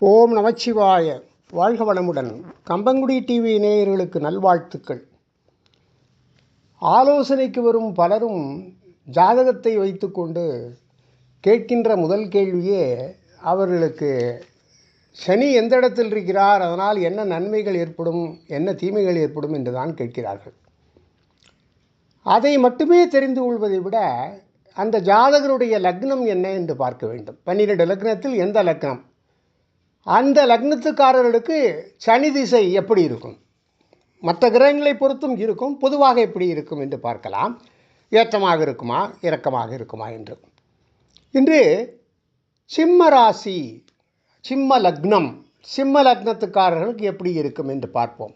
ஓம் நமச்சிவாய. வாழ்க வளமுடன். கம்பங்குடி டிவி நேயர்களுக்கு நல்வாழ்த்துக்கள். ஆலோசனைக்கு வரும் பலரும் ஜாதகத்தை வைத்துக்கொண்டு கேட்கின்ற முதல் கேள்வியே அவர்களுக்கு சனி எந்த இடத்தில் இருக்கிறார்? அதனால் என்ன நன்மைகள் ஏற்படும்? என்ன தீமைகள் ஏற்படும்? என்று தான் கேட்கிறார்கள். அதை மட்டுமே தெரிந்து கொள்வதை விட அந்த ஜாதகருடைய லக்னம் என்ன என்று பார்க்க வேண்டும். பன்னிரெண்டு லக்னத்தில் எந்த லக்னம்? அந்த லக்னத்துக்காரர்களுக்கு சனி திசை எப்படி இருக்கும்? மற்ற கிரகங்களை பொறுத்தும் இருக்கும். பொதுவாக எப்படி இருக்கும் என்று பார்க்கலாம். ஏற்றமாக இருக்குமா? இரக்கமாக இருக்குமா என்று. இன்று சிம்ம ராசி சிம்ம லக்னம் சிம்ம லக்னத்துக்காரர்களுக்கு எப்படி இருக்கும் என்று பார்ப்போம்.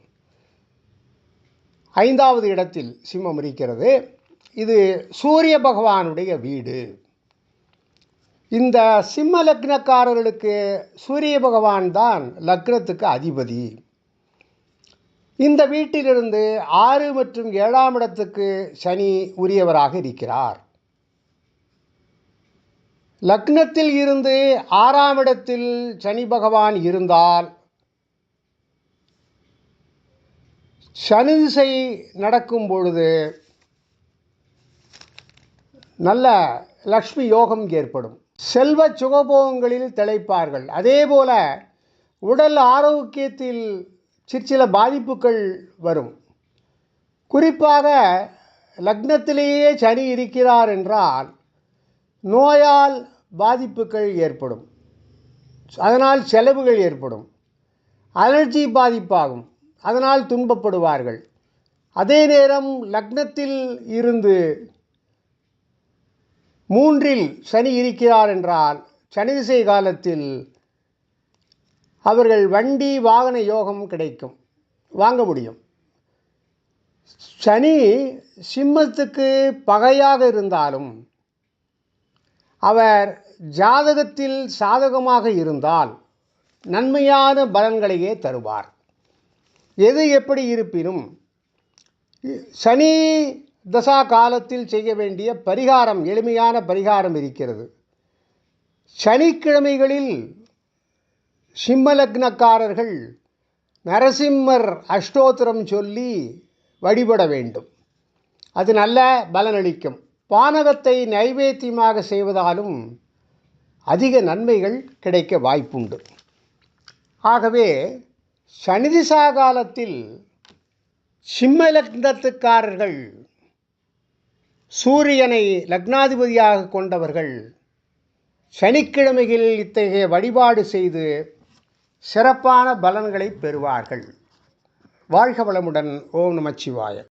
ஐந்தாவது இடத்தில் சிம்மம் இருக்கிறது. இது சூரிய பகவானுடைய வீடு. இந்த சிம்ம லக்னக்காரர்களுக்கு சூரிய பகவான் தான் லக்னத்துக்கு அதிபதி. இந்த வீட்டிலிருந்து ஆறு மற்றும் ஏழாம் இடத்துக்கு சனி உரியவராக இருக்கிறார். லக்னத்தில் இருந்து ஆறாம் இடத்தில் சனி பகவான் இருந்தால் சனி திசை நடக்கும் பொழுது நல்ல லக்ஷ்மி யோகம் ஏற்படும். செல்வ சுகபோகங்களில் திளைப்பார்கள். அதே போல உடல் ஆரோக்கியத்தில் சிற்சில பாதிப்புகள் வரும். குறிப்பாக லக்னத்திலேயே சனி இருக்கிறார் என்றால் நோயால் பாதிப்புகள் ஏற்படும். அதனால் செலவுகள் ஏற்படும். அலர்ஜி பாதிப்பாகும். அதனால் துன்பப்படுவார்கள். அதே நேரம் லக்னத்தில் இருந்து மூன்றில் சனி இருக்கிறார் என்றால் சனி திசை காலத்தில் அவர்கள் வண்டி வாகன யோகம் கிடைக்கும் வாங்க முடியும். சனி சிம்மத்துக்கு பகையாக இருந்தாலும் அவர் ஜாதகத்தில் சாதகமாக இருந்தால் நன்மையான பலன்களையே தருவார். எது எப்படி இருப்பினும் சனி தசா காலத்தில் செய்ய வேண்டிய பரிகாரம் எளிமையான பரிகாரம் இருக்கிறது. சனிக்கிழமைகளில் சிம்மலக்னக்காரர்கள் நரசிம்மர் அஷ்டோத்திரம் சொல்லி வழிபட வேண்டும். அது நல்ல பலனளிக்கும். பானகத்தை நைவேத்தியமாக செய்வதாலும் அதிக நன்மைகள் கிடைக்க வாய்ப்புண்டு. ஆகவே சனிதிசா காலத்தில் சிம்மலக்னத்துக்காரர்கள் சூரியனை லக்னாதிபதியாக கொண்டவர்கள் சனிக்கிழமைகளில் இத்தகைய வழிபாடு செய்து சிறப்பான பலன்களை பெறுவார்கள். வாழ்க வளமுடன். ஓம் நமச்சிவாய